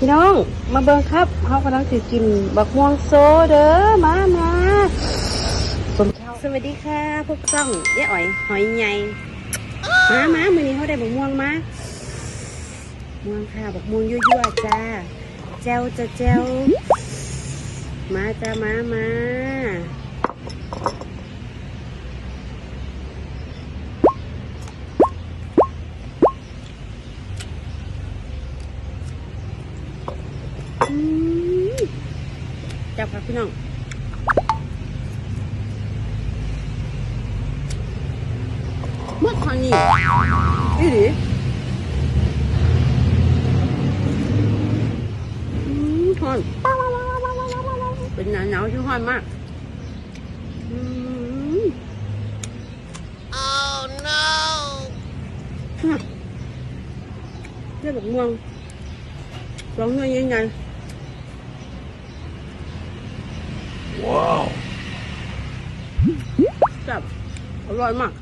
พี่น้องมาเบิ่งครับเขากำลังจะกินบักม่วงโซเด้อมามาสมสวัสดีค่ะพวกจ้องเย้อ๋อยหอยใหญ่มามามือนี้เขาได้บักม่วงมาม่วงค่ะบักม่วงยั่วๆจ้าแจวจะแจวมาจ้ามามา จับครับพี่น้องเมื่อทางนี้อีหลีอืมฮอนเป็นหนาวหนาวๆที่ฮอนมาก Oh no! เรียกบอกม่วงสองเนื้อใหญ่ Wow! ๆจับอร่อยมาก